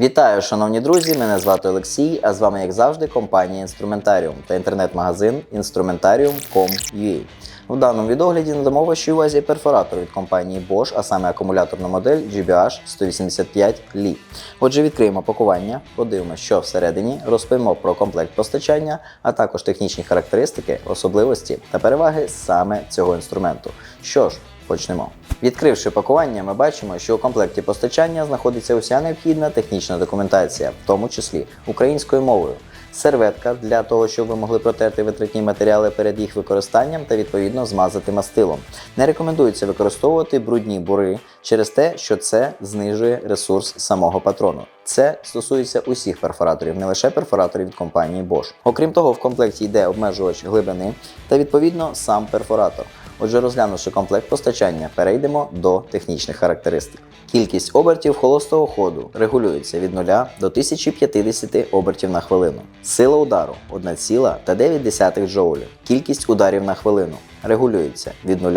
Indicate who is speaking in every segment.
Speaker 1: Вітаю, шановні друзі! Мене звати Олексій, а з вами, як завжди, компанія Інструментаріум та інтернет-магазин Instrumentarium.com.ua. В даному відогляді надамо вашій увазі перфоратор від компанії Bosch, а саме акумуляторну модель GBH 185 Li. Отже, відкриємо пакування, подивимося, що всередині, розповімо про комплект постачання, а також технічні характеристики, особливості та переваги саме цього інструменту. Що ж, Почнемо. Відкривши пакування, ми бачимо, що у комплекті постачання знаходиться уся необхідна технічна документація, в тому числі українською мовою, серветка для того, щоб ви могли протерти витратні матеріали перед їх використанням та відповідно змазати мастилом. Не рекомендується використовувати брудні бури через те, що це знижує ресурс самого патрону. Це стосується усіх перфораторів, не лише перфораторів від компанії Bosch. Окрім того, в комплекті йде обмежувач глибини та відповідно сам перфоратор. Отже, розглянувши комплект постачання, перейдемо до технічних характеристик. Кількість обертів холостого ходу регулюється від 0 до 1050 обертів на хвилину. Сила удару 1,9 джоулів. Кількість ударів на хвилину регулюється від 0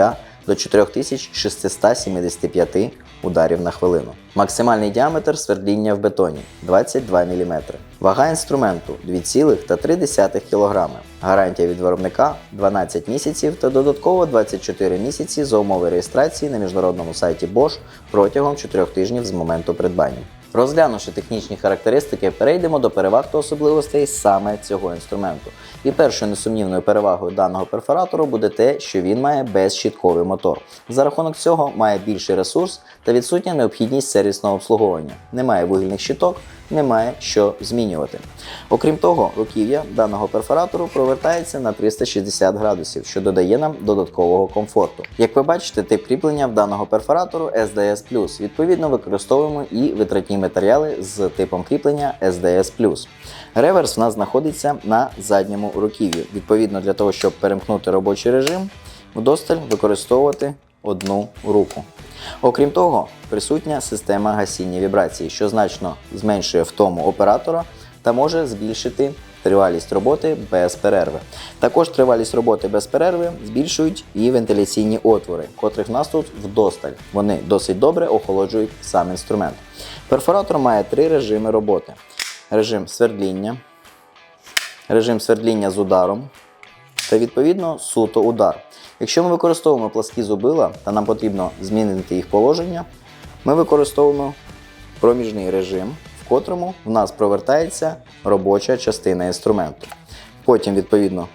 Speaker 1: до 4675 ударів на хвилину. Максимальний діаметр свердління в бетоні 22 мм. Вага інструменту 2,3 кг. Гарантія від виробника 12 місяців та додатково 24 місяці за умови реєстрації на міжнародному сайті Bosch протягом 4 тижнів з моменту придбання. Розглянувши технічні характеристики, перейдемо до переваг та особливостей саме цього інструменту. І першою несумнівною перевагою даного перфоратору буде те, що він має безщітковий мотор. За рахунок цього має більший ресурс та відсутня необхідність сервісного обслуговування. Немає вугільних щиток, немає що змінювати. Окрім того, руків'я даного перфоратору провертається на 360 градусів, що додає нам додаткового комфорту. Як ви бачите, тип кріплення в даного перфоратору SDS+. Відповідно, використовуємо і витратні матеріали з типом кріплення SDS+. Реверс в нас знаходиться на задньому руків'ї. Відповідно, для того, щоб перемкнути робочий режим, вдосталь використовувати одну руку. Окрім того, присутня система гасіння вібрацій, що значно зменшує втому оператора та може збільшити тривалість роботи без перерви. Також тривалість роботи без перерви збільшують і вентиляційні отвори, котрих в нас тут вдосталь. Вони досить добре охолоджують сам інструмент. Перфоратор має три режими роботи: режим свердління, режим свердління з ударом та відповідно суто удар. Якщо ми використовуємо пласкі зубила та нам потрібно змінити їх положення, ми використовуємо проміжний режим, в котрому в нас провертається робоча частина інструменту. Потім, відповідно,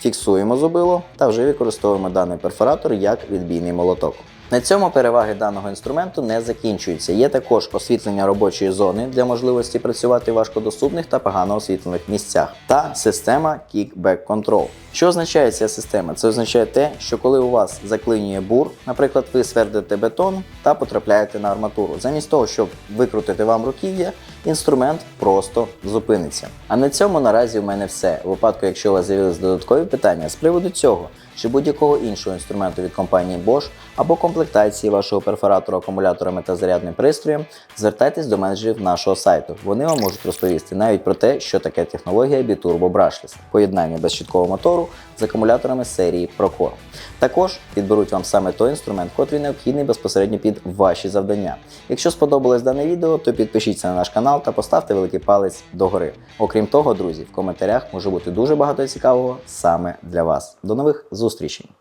Speaker 1: фіксуємо зубило та вже використовуємо даний перфоратор як відбійний молоток. На цьому переваги даного інструменту не закінчуються. Є також освітлення робочої зони для можливості працювати в важкодоступних та погано освітлених місцях, та система Kickback Control. Що означає ця система? Це означає те, що коли у вас заклинює бур, наприклад, ви свердите бетон та потрапляєте на арматуру. Замість того, щоб викрутити вам руків'я, інструмент просто зупиниться. А на цьому наразі в мене все. У випадку, якщо у вас з'явилися додаткові питання з приводу цього чи будь-якого іншого інструменту від компанії Bosch або комплектації вашого перфоратора акумуляторами та зарядним пристроєм, звертайтесь до менеджерів нашого сайту. Вони вам можуть розповісти навіть про те, що таке технологія Biturbo Brushless – поєднання безщіткового мотору з акумуляторами серії Procore. Також підберуть вам саме той інструмент, котрий необхідний безпосередньо під ваші завдання. Якщо сподобалось дане відео, то підпишіться на наш канал та поставте великий палець догори. Окрім того, друзі, в коментарях може бути дуже багато цікавого саме для вас. До нових зустрічей!